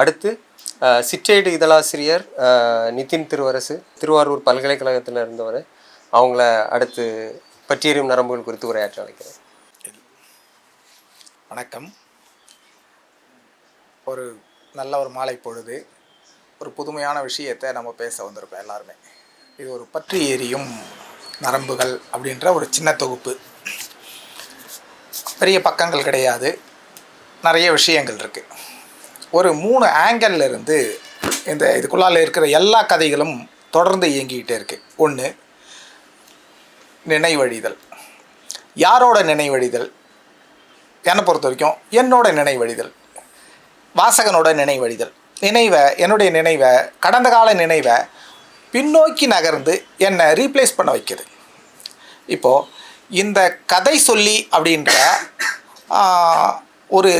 அடுத்து சிற்றேடு இதழாசிரியர் நிதின் திருவரசு திருவாரூர் பல்கலைக்கழகத்தில் இருந்தவர். அவங்கள அடுத்து பற்றியறியும் நரம்புகள் குறித்து உரையாற்ற அழைக்கிறேன். வணக்கம். ஒரு நல்ல ஒரு மாலை பொழுது ஒரு புதுமையான விஷயத்தை நம்ம பேச வந்திருக்கோம் எல்லாருமே. இது ஒரு பற்றி எரியும் நரம்புகள் அப்படின்ற ஒரு சின்ன தொகுப்பு. பெரிய பக்கங்கள் கிடையாது. நிறைய விஷயங்கள் இருக்குது ஒரு மூணு ஆங்கிளில் இருந்து இந்த இதுக்குள்ளால இருக்கிற எல்லா கதைகளும் தொடர்ந்து இயங்கிக்கிட்டே இருக்குது ஒன்று நினைவழிதல். யாரோட நினைவழிதல்? என்னை பொறுத்த வரைக்கும் என்னோட நினைவழிதல். வாசகனோட நினைவழிதல். நினைவை என்னுடைய நினைவை கடந்த கால நினைவை பின்னோக்கி நகர்ந்து என்னை ரீப்ளேஸ் பண்ண வைக்குது. இப்போது இந்த கதை சொல்லி அப்படின்ற ஒரு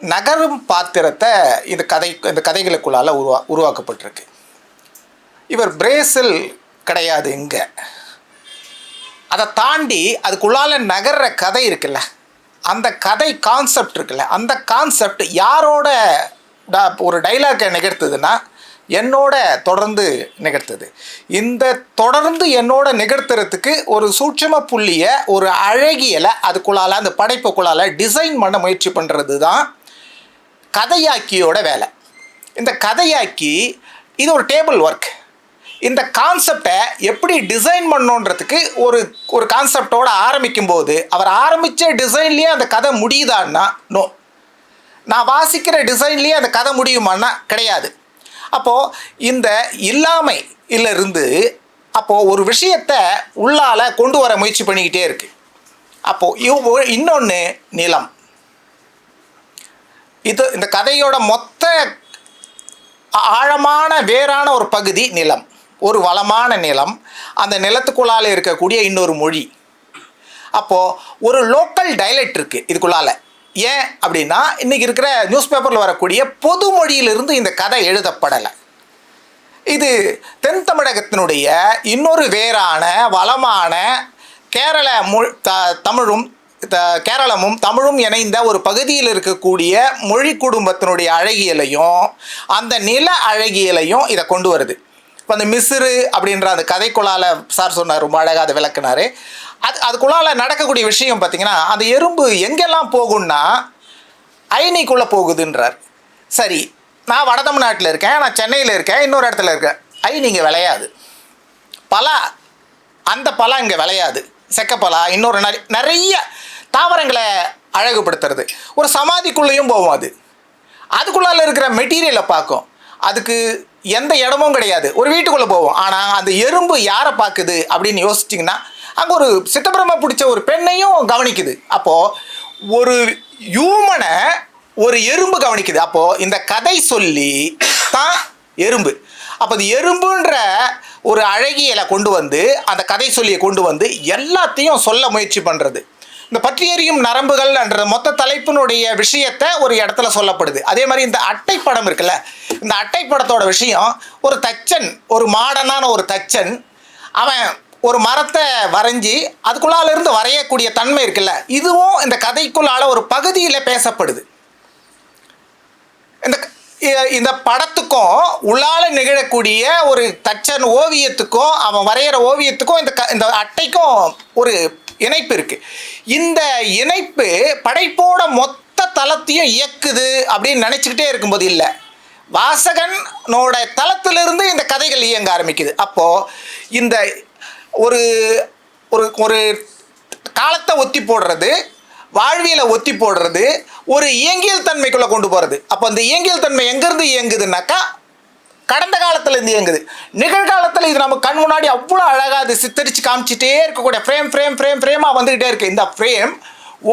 நகரும் பாத்திரத்தை இந்த கதை இந்த கதைகளுக்குள்ளால் உருவா உருவாக்கப்பட்டிருக்கு. இவர் பிரேசில் கிடையாது இங்கே. அதை தாண்டி அதுக்குள்ளால் நகர்ற கதை இருக்குல்ல அந்த கதை கான்செப்ட் இருக்குல்ல அந்த கான்செப்ட் யாரோட ஒரு டைலாக்கை நிகழ்த்துதுன்னா என்னோட தொடர்ந்து நிகழ்த்துது. இந்த தொடர்ந்து என்னோட நிகழ்த்துறதுக்கு ஒரு சூட்சும புள்ளியை ஒரு அழகியலை அதுக்குள்ளால் அந்த படைப்புக்குள்ளால் டிசைன் பண்ண முயற்சி பண்ணுறது தான் கதையாக்கியோட வேலை. இந்த கதையாக்கி இது ஒரு டேபிள் ஒர்க் இந்த கான்செப்டை எப்படி டிசைன் பண்ணோன்றதுக்கு ஒரு ஒரு கான்செப்டோட ஆரம்பிக்கும் போது அவர் ஆரம்பித்த டிசைன்லேயே அந்த கதை முடியுதான்னா நோ நான் வாசிக்கிற டிசைன்லேயே அந்த கதை முடியுமான்னா கிடையாது. அப்போது இந்த இல்லாமை இருந்து அப்போது ஒரு விஷயத்தை உள்ளால் கொண்டு வர முயற்சி பண்ணிக்கிட்டே இருக்குது அப்போது இன்னொன்று நிலம். இது இந்த கதையோட மொத்த ஆழமான வேறான ஒரு பகுதி நிலம். ஒரு வளமான நிலம். அந்த நிலத்துக்குள்ளால இருக்கக்கூடிய இன்னொரு மொழி. அப்போது ஒரு லோக்கல் டைலக்ட் இருக்குது இதுக்குள்ளால. ஏன் அப்படின்னா இன்றைக்கி இருக்கிற நியூஸ் பேப்பரில் வரக்கூடிய பொது மொழியிலிருந்து இந்த கதை எழுதப்படலை. இது தென் தமிழகத்தினுடைய இன்னொரு வேறான வளமான கேரள மொழி த தமிழும் த கேரளமும் தமிழும் இணைந்த ஒரு பகுதியில் இருக்கக்கூடிய மொழி குடும்பத்தினுடைய அழகியலையும் அந்த நில அழகியலையும் இதை கொண்டு வருது. இப்போ அந்த மிஸ்ரு அப்படின்ற அந்த கதைக்குள்ளால சார் சொன்னார் ரொம்ப அழகாக அதை விளக்குனார். அது அதுக்குள்ளால நடக்கக்கூடிய விஷயம் பார்த்தீங்கன்னா அந்த எறும்பு எங்கெல்லாம் போகும்னா அயனிக்குள்ளே போகுதுன்றார். சரி நான் வட தமிழ்நாட்டில் இருக்கேன் நான் சென்னையில் இருக்கேன் இன்னொரு இடத்துல இருக்கேன். ஐ நீங்கள் விளையாது. பலா அந்த பலா இங்கே விளையாது. செக்கப்பலா இன்னொரு நிறைய நிறைய தாவரங்களை அழகுபடுத்துறது. ஒரு சமாதிக்குள்ளேயும் போகும் அது. அதுக்குள்ளால இருக்கிற மெட்டீரியலை பார்க்கும். அதுக்கு எந்த இடமும் கிடையாது. ஒரு வீட்டுக்குள்ளே போவோம். ஆனால் அந்த எறும்பு யாரை பார்க்குது அப்படின்னு யோசிச்சிங்கன்னா அங்கே ஒரு சித்தப்பிரம பிடிச்ச ஒரு பெண்ணையும் கவனிக்குது. அப்போது ஒரு ஹியூமனை ஒரு எறும்பு கவனிக்குது. அப்போது இந்த கதை சொல்லி தான் எறும்பு. அப்போ அது எறும்புன்ற ஒரு அழகியலை கொண்டு வந்து அந்த கதை சொல்லியை கொண்டு வந்து எல்லாத்தையும் சொல்ல முயற்சி பண்ணுறது இந்த பற்றி நரம்புகள் என்ற மொத்த தலைப்பினுடைய விஷயத்தை ஒரு இடத்துல சொல்லப்படுது. அதே மாதிரி இந்த அட்டைப்படம் இருக்குல்ல இந்த அட்டைப்படத்தோட விஷயம் ஒரு தச்சன் ஒரு மாடனான ஒரு தச்சன் அவன் ஒரு மரத்தை வரைஞ்சி அதுக்குள்ளால இருந்து வரையக்கூடிய தன்மை இருக்குல்ல இதுவும் இந்த கதைக்குள்ளால ஒரு பகுதியில் பேசப்படுது. இந்த இந்த படத்துக்கும் உள்ளால நிகழக்கூடிய ஒரு தச்சன் ஓவியத்துக்கும் அவன் வரைகிற ஓவியத்துக்கும் இந்த க இந்த அட்டைக்கும் ஒரு இணைப்பு இருக்கு. இந்த இணைப்பு படைப்போட மொத்த தளத்தையும் இயக்குது அப்படின்னு நினச்சிக்கிட்டே இருக்கும்போது இல்லை. வாசகனோட தளத்திலிருந்து இந்த கதைகள் இயங்க ஆரம்பிக்குது. அப்போது இந்த ஒரு ஒரு ஒரு காலத்தை ஒத்தி போடுறது வாழ்வியலை ஒத்தி போடுறது ஒரு இயங்கியல் தன்மைக்குள்ளே கொண்டு போகிறது அப்போ அந்த இயங்கியல் தன்மை எங்கேருந்து இயங்குதுன்னாக்கா கடந்த காலத்துலேருந்து இயங்குது. நிகழ்காலத்தில் இது நம்ம கண் முன்னாடி அவ்வளோ அழகாக அது சித்தரித்து காமிச்சிட்டே இருக்கக்கூடிய ஃப்ரேம் ஃப்ரேம் ஃப்ரேம் ஃப்ரேமாக வந்துக்கிட்டே இருக்குது இந்த ஃப்ரேம்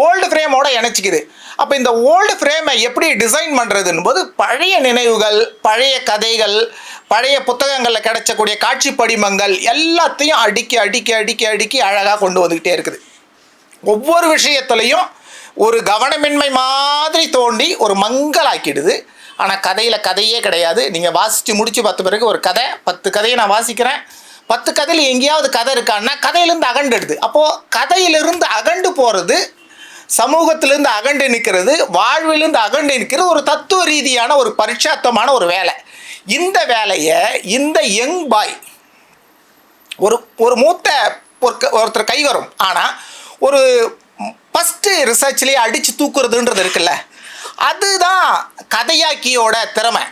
ஓல்டு ஃப்ரேமோட இணைச்சிக்குது. அப்போ இந்த ஓல்டு ஃப்ரேமை எப்படி டிசைன் பண்ணுறதுன்னு போது பழைய நினைவுகள் பழைய கதைகள் பழைய புத்தகங்களில் கிடைச்சக்கூடிய காட்சி படிமங்கள் எல்லாத்தையும் அடுக்கி அடுக்கி அடுக்கி அடுக்கி அழகாக கொண்டு வந்துக்கிட்டே இருக்குது. ஒவ்வொரு விஷயத்துலையும் ஒரு கவனமின்மை மாதிரி தோண்டி ஒரு மங்கலாக்கிடுது. ஆனால் கதையில் கதையே கிடையாது. நீங்கள் வாசித்து முடித்து பத்து பிறகு ஒரு கதை பத்து கதையை நான் வாசிக்கிறேன். பத்து கதையில் எங்கேயாவது கதை இருக்கான்னா கதையிலேருந்து அகண்டுடுது அப்போது கதையிலிருந்து அகண்டு போகிறது சமூகத்திலேருந்து அகண்டு நிற்கிறது வாழ்விலிருந்து அகண்டு நிற்கிறது ஒரு தத்துவ ரீதியான ஒரு பரிட்சாத்தமான ஒரு வேலை. இந்த வேலையை இந்த யங் பாய் ஒரு ஒரு மூத்த ஒரு க- ஒருத்தர் கை வரும். ஆனால் ஒரு ஃபஸ்ட்டு ரிசர்ச்லேயே அடித்து தூக்குறதுன்றது இருக்குல்ல. அதுதான் கதையாக்கியோட திறமை.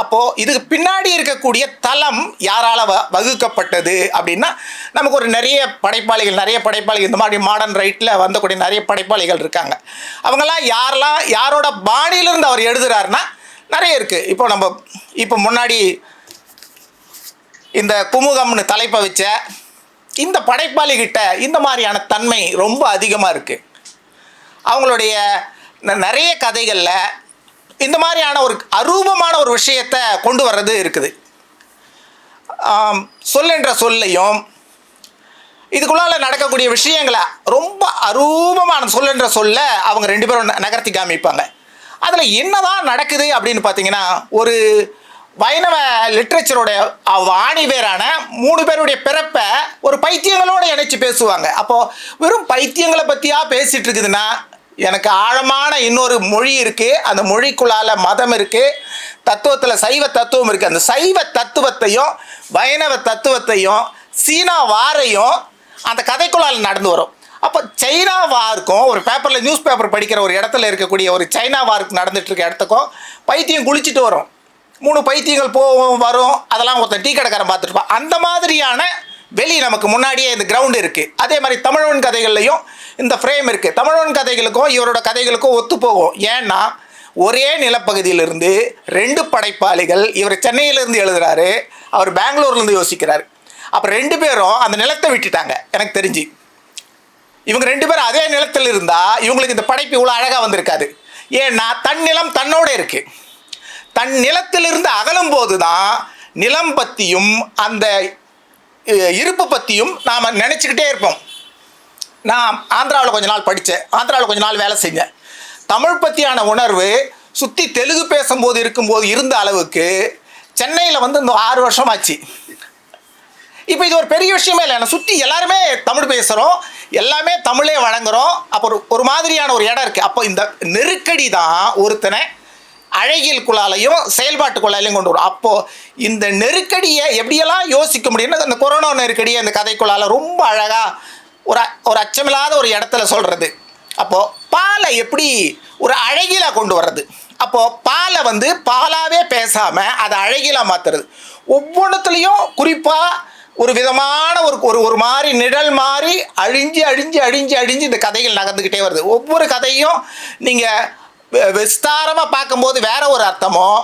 அப்போது இதுக்கு பின்னாடி இருக்கக்கூடிய தளம் யாரால் வ வகுக்கப்பட்டது அப்படின்னா நமக்கு ஒரு நிறைய படைப்பாளிகள் நிறைய படைப்பாளிகள் இந்த மாதிரி மாடர்ன் ரைட்டில் வந்தக்கூடிய நிறைய படைப்பாளிகள் இருக்காங்க. அவங்கெல்லாம் யாரெல்லாம் யாரோட பாணியிலிருந்து அவர் எழுதுகிறாருன்னா நிறைய இருக்குது இப்போ நம்ம இப்போ முன்னாடி இந்த குமுகம்னு தலைப்பை வச்ச இந்த படைப்பாளிகிட்ட இந்த மாதிரியான தன்மை ரொம்ப அதிகமாக இருக்குது அவங்களுடைய ந- நிறைய கதைகளில் இந்த மாதிரியான ஒரு அரூபமான ஒரு விஷயத்தை கொண்டு வர்றது இருக்குது. சொல்லுன்ற சொல்லையும் இதுக்குள்ளால நடக்கக்கூடிய விஷயங்களை ரொம்ப அரூபமான சொல்லுன்ற சொல்ல அவங்க ரெண்டு பேரும் ந- நகர்த்தி காமிப்பாங்க. அதில் என்னதான் நடக்குது அப்படின்னு பார்த்தீங்கன்னா ஒரு வைணவ லிட்ரேச்சருடைய வாணி பேரான மூணு பேருடைய பிறப்பை ஒரு பைத்தியங்களோட இணைச்சி பேசுவாங்க. அப்போது வெறும் பைத்தியங்களை பற்றியா பேசிட்டு இருக்குதுன்னா எனக்கு ஆழமான இன்னொரு மொழி இருக்குது அந்த மொழிக்குள்ளால மதம் இருக்குது தத்துவத்தில் சைவ தத்துவம் இருக்குது அந்த சைவ தத்துவத்தையும் வைணவ தத்துவத்தையும் சீனா வாரையும் அந்த கதைக்குள்ளால் நடந்து வரும். அப்போ சைனா வாருக்கும் ஒரு பேப்பரில் நியூஸ் பேப்பர் படிக்கிற ஒரு இடத்துல இருக்கக்கூடிய ஒரு சைனா வாருக்கு நடந்துகிட்ருக்க இருக்க இடத்துக்கும் பைத்தியம் குளிச்சுட்டு வரும். மூணு பைத்தியங்கள் போகும் வரும் அதெல்லாம் ஒருத்தன் டீ கடைக்காரன் பார்த்துருப்பான் அந்த மாதிரியான வெளி நமக்கு முன்னாடியே இந்த கிரவுண்ட் இருக்குது அதே மாதிரி தமிழன் கதைகள்லையும் இந்த ஃப்ரேம் இருக்குது தமிழன் கதைகளுக்கும் இவரோட கதைகளுக்கும் ஒத்து போகும். ஏன்னா ஒரே நிலப்பகுதியிலிருந்து ரெண்டு படைப்பாளிகள் இவர் சென்னையிலேருந்து எழுதுகிறாரு அவர் பெங்களூர்லேருந்து யோசிக்கிறார். அப்போ ரெண்டு பேரும் அந்த நிலத்தை விட்டுட்டாங்க எனக்கு தெரிஞ்சு. இவங்க ரெண்டு பேரும் அதே நிலத்தில் இருந்தால் இவங்களுக்கு இந்த படைப்பு இவ்வளோ அழகாக வந்திருக்காது. ஏன்னா தன் நிலம் தன்னோட இருக்குது தன் நிலத்திலிருந்து அகலும் போது தான் நிலம் பற்றியும் அந்த இருப்பு பற்றியும் நாம் நினச்சிக்கிட்டே இருப்போம். நான் ஆந்திராவில் கொஞ்ச நாள் படித்தேன். ஆந்திராவில் கொஞ்ச நாள் வேலை செஞ்சேன். தமிழ் பற்றியான உணர்வு சுற்றி தெலுங்கு பேசும்போது இருக்கும்போது இருந்த அளவுக்கு சென்னையில் வந்து இந்த ஆறு வருஷம் ஆச்சு இப்போ இது ஒரு பெரிய விஷயமே இல்லை. என்னை சுற்றி எல்லாருமே தமிழ் பேசுகிறோம் எல்லாமே தமிழே வழங்குறோம். அப்போ ஒரு ஒரு மாதிரியான ஒரு இடம் இருக்குது அப்போ இந்த நெருக்கடி தான் ஒருத்தனை அழகியல் குழாலையும் செயல்பாட்டு குழாலையும் கொண்டு வரும். அப்போது இந்த நெருக்கடியை எப்படியெல்லாம் யோசிக்க முடியும்னு அந்த கொரோனா நெருக்கடியை அந்த கதைக்குழால ரொம்ப அழகாக ஒரு ஒரு அச்சமில்லாத ஒரு இடத்துல சொல்கிறது அப்போது பாலை எப்படி ஒரு அழகியலாக கொண்டு வர்றது? அப்போது பாலை வந்து பாலாகவே பேசாமல் அதை அழகியலாக மாற்றுறது ஒவ்வொன்றுத்துலேயும் குறிப்பாக ஒரு விதமான ஒரு ஒரு ஒரு மாதிரி நிழல் மாதிரி அழிஞ்சு அழிஞ்சு அழிஞ்சு அழிஞ்சு இந்த கதைகள் நகர்ந்துக்கிட்டே வருது. ஒவ்வொரு கதையும் நீங்கள் விஸ்தாரமாக பார்க்கும்போது வேற ஒரு அர்த்தமும்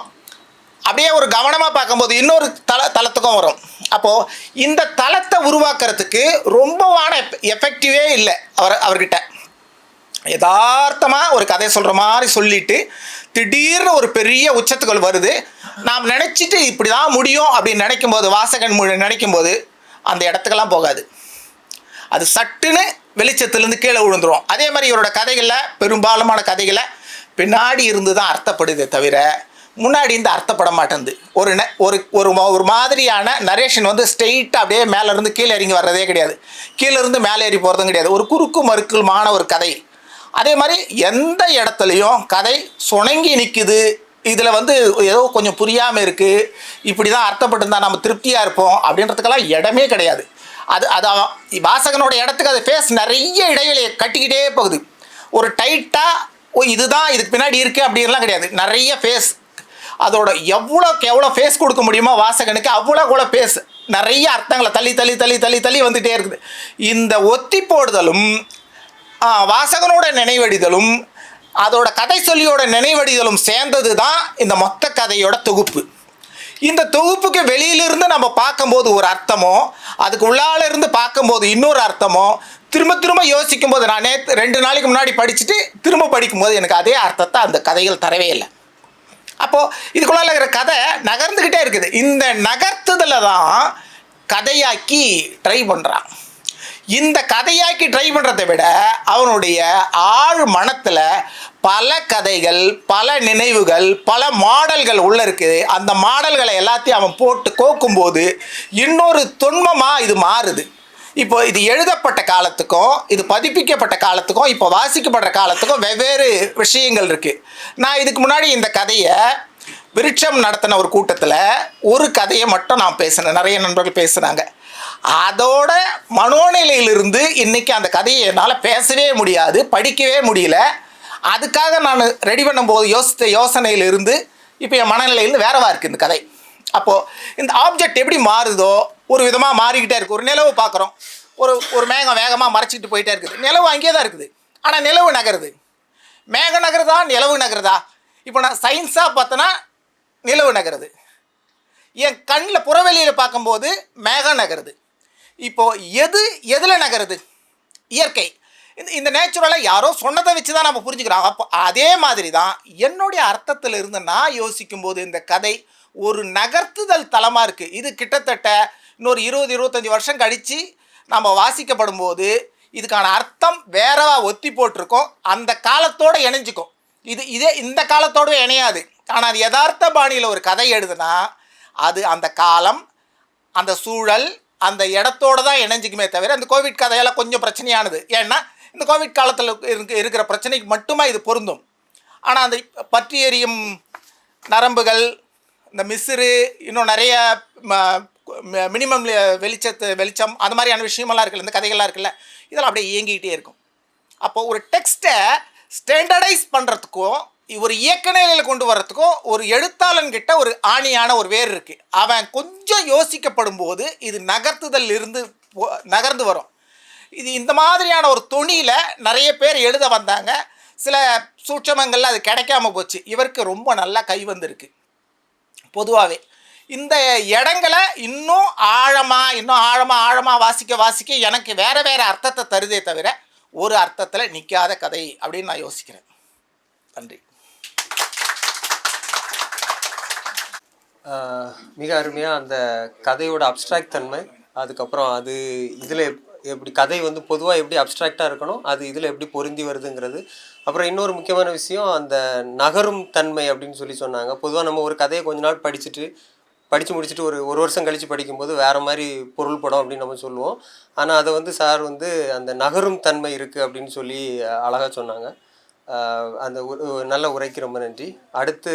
அப்படியே ஒரு கவனமாக பார்க்கும்போது இன்னொரு தள தளத்துக்கும் வரும். அப்போது இந்த தளத்தை உருவாக்குறதுக்கு ரொம்பவான எஃபெக்டிவே இல்லை அவர் அவர்கிட்ட. யதார்த்தமாக ஒரு கதை சொல்கிற மாதிரி சொல்லிட்டு திடீர்னு ஒரு பெரிய உச்சத்துக்கள் வருது. நாம் நினச்சிட்டு இப்படி தான் முடியும் அப்படின்னு நினைக்கும்போது வாசகன் மொழி நினைக்கும்போது அந்த இடத்துக்கெல்லாம் போகாது. அது சட்டுன்னு வெளிச்சத்துலேருந்து கீழே விழுந்துரும். அதே மாதிரி இவரோட கதைகளில் பெரும்பாலுமான கதைகளை பின்னாடி இருந்து தான் அர்த்தப்படுதே தவிர முன்னாடி இருந்து அர்த்தப்பட மாட்டேங்குது. ஒரு ந ஒரு ஒரு மா- ஒரு மாதிரியான நரேஷன் வந்து ஸ்ட்ரெயிட்டாக அப்படியே மேலேருந்து கீழே இறங்கி வர்றதே கிடையாது. கீழேருந்து மேலே ஏறி போகிறதும் கிடையாது. ஒரு குறுக்கு மறுக்குமான ஒரு கதை. அதே மாதிரி எந்த இடத்துலையும் கதை சுணங்கி நிற்குது இதில் வந்து ஏதோ கொஞ்சம் புரியாமல் இருக்குது இப்படி தான் அர்த்தப்பட்டிருந்தா நம்ம திருப்தியாக இருப்போம் அப்படின்றதுக்கெல்லாம் இடமே கிடையாது. அது அது வாசகனோட இடத்துக்கு அது ஃபேஸ் நிறைய இடைவெளியை கட்டிக்கிட்டே போகுது. ஒரு டைட்டாக ஓ இதுதான் இதுக்கு பின்னாடி இருக்குது அப்படின்லாம் கிடையாது. நிறைய ஃபேஸ் அதோட எவ்வளோக்கு எவ்வளோ ஃபேஸ் கொடுக்க முடியுமோ வாசகனுக்கு அவ்வளோ கூட ஃபேஸ் நிறைய அர்த்தங்களை தள்ளி தள்ளி தள்ளி தள்ளி தள்ளி வந்துகிட்டே இருக்குது. இந்த ஒத்தி போடுதலும் வாசகனோட நினைவடிதலும் அதோட கதை சொல்லியோட நினைவடிதலும் சேர்ந்தது தான் இந்த மொத்த கதையோட தொகுப்பு. இந்த தொகுப்புக்கு வெளியிலிருந்து நம்ம பார்க்கும்போது ஒரு அர்த்தமோ அதுக்கு உள்ளால இருந்து பார்க்கும்போது இன்னொரு அர்த்தமோ திரும்ப திரும்ப யோசிக்கும் போது நான் நேற்று ரெண்டு நாளைக்கு முன்னாடி படிச்சுட்டு திரும்ப படிக்கும்போது எனக்கு அதே அர்த்தத்தை அந்த கதைகள் தரவே இல்லை. அப்போது இதுக்குள்ளால இருக்கிற கதை நகர்ந்துக்கிட்டே இருக்குது. இந்த நகர்த்துதலில் தான் கதையாக்கி ட்ரை பண்ணுறான் இந்த கதையாக்கி ட்ரை பண்ணுறதை விட அவனுடைய ஆழ் மனத்தில் பல கதைகள் பல நினைவுகள் பல மாடல்கள் உள்ள இருக்குது. அந்த மாடல்களை எல்லாத்தையும் அவன் போட்டு கோக்கும்போது இன்னொரு தொன்மமாக இது மாறுது. இப்போ இது எழுதப்பட்ட காலத்துக்கும் இது பதிப்பிக்கப்பட்ட காலத்துக்கும் இப்போ வாசிக்கப்படுற காலத்துக்கும் வெவ்வேறு விஷயங்கள் இருக்குது நான் இதுக்கு முன்னாடி இந்த கதையை விருட்சம் நடத்தின ஒரு கூட்டத்தில் ஒரு கதையை மட்டும் நான் பேசினேன். நிறைய நண்பர்கள் பேசுனாங்க. அதோட மனோநிலையிலிருந்து இன்றைக்கி அந்த கதையை என்னால் பேசவே முடியாது படிக்கவே முடியல. அதுக்காக நான் ரெடி பண்ணும்போது யோசித்த யோசனையிலிருந்து இப்போ என் மனநிலையிலிருந்து வேறவா இருக்குது இந்த கதை. அப்போது இந்த ஆப்ஜெக்ட் எப்படி மாறுதோ ஒரு விதமாக மாறிக்கிட்டே இருக்குது ஒரு நிலவு பார்க்குறோம் ஒரு ஒரு மேகம் வேகமாக மறைச்சிக்கிட்டு போயிட்டே இருக்குது. நிலவு அங்கேயே தான் இருக்குது. ஆனால் நிலவு நகருது. மேக நகருதா? நிலவு நகருதா? இப்போ நான் சயின்ஸாக பார்த்தோன்னா நிலவு நகருது. என் கண்ணில் புறவெளியில் பார்க்கும்போது மேகம் நகருது. இப்போது எது எதில் நகருது? இயற்கை. இந்த இந்த நேச்சுரலாக யாரோ சொன்னதை வச்சு தான் நம்ம புரிஞ்சுக்கிறோம். அப்போ அதே மாதிரி தான் என்னுடைய அர்த்தத்தில் இருந்து நான் யோசிக்கும்போது இந்த கதை ஒரு நகர்த்துதல் தளமாக இருக்குது இது கிட்டத்தட்ட இன்னொரு இருபது இருபத்தஞ்சி வருஷம் கழித்து நம்ம வாசிக்கப்படும் போது இதுக்கான அர்த்தம் வேறவா ஒத்தி போட்டிருக்கோம். அந்த காலத்தோட இணைஞ்சிக்கும். இது இதே இந்த காலத்தோடு இணையாது. ஆனால் அது யதார்த்த பாணியில் ஒரு கதை எழுதுனா அது அந்த காலம் அந்த சூழல் அந்த இடத்தோட தான் இணைஞ்சிக்குமே தவிர இந்த கோவிட் கதையெல்லாம் கொஞ்சம் பிரச்சனையானது. ஏன்னா இந்த கோவிட் காலத்தில் இருக்க இருக்கிற பிரச்சனைக்கு மட்டுமே இது பொருந்தும். ஆனால் அந்த பற்றி எரியும் நரம்புகள் இந்த மிஸ்ரு இன்னும் நிறைய மினிமம் வெளிச்சத்து வெளிச்சம் அந்த மாதிரியான விஷயமெல்லாம் இருக்குல்ல இந்த கதைகள்லாம் இருக்குல்ல இதெல்லாம் அப்படியே இயங்கிக்கிட்டே இருக்கும். அப்போது ஒரு டெக்ஸ்ட்டை ஸ்டாண்டர்டைஸ் பண்ணுறதுக்கும் ஒரு இயக்க நிலையில் கொண்டு வர்றதுக்கும் ஒரு எழுத்தாளன் கிட்ட ஒரு ஆணியான ஒரு வேர் இருக்குது அவன் கொஞ்சம் யோசிக்கப்படும் போது இது நகர்த்துதல் இருந்து போ- நகர்ந்து வரும். இது இந்த மாதிரியான ஒரு துணியில் நிறைய பேர் எழுத வந்தாங்க. சில சூட்சமங்கள்ல அது கிடைக்காம போச்சு. இவருக்கு ரொம்ப நல்லா கை வந்திருக்கு. பொதுவாகவே இந்த இடங்களை இன்னும் ஆழமாக இன்னும் ஆழமாக ஆழமாக வாசிக்க வாசிக்க எனக்கு வேறு வேறு அர்த்தத்தை தருதே தவிர ஒரு அர்த்தத்தில் நிற்காத கதை அப்படின்னு நான் யோசிக்கிறேன். நன்றி. மிக அருமையாக அந்த கதையோட அப்ட்ராக்ட் தன்மை அதுக்கப்புறம் அது இதில் எப்படி கதை வந்து பொதுவாக எப்படி அப்ட்ராக்டாக இருக்கணும் அது இதில் எப்படி பொருந்தி வருதுங்கிறது. அப்புறம் இன்னொரு முக்கியமான விஷயம் அந்த நகரும் தன்மை அப்படின்னு சொல்லி சொன்னாங்க. பொதுவாக நம்ம ஒரு கதையை கொஞ்ச நாள் படிச்சுட்டு படித்து முடிச்சுட்டு ஒரு ஒரு வருஷம் கழித்து படிக்கும்போது வேறு மாதிரி பொருள் படம் அப்படின்னு நம்ம சொல்லுவோம். ஆனால் அதை வந்து சார் வந்து அந்த நகரும் தன்மை இருக்குது அப்படின்னு சொல்லி அழகாக சொன்னாங்க. அந்த உ நல்ல உரைக்கு ரொம்ப நன்றி. அடுத்து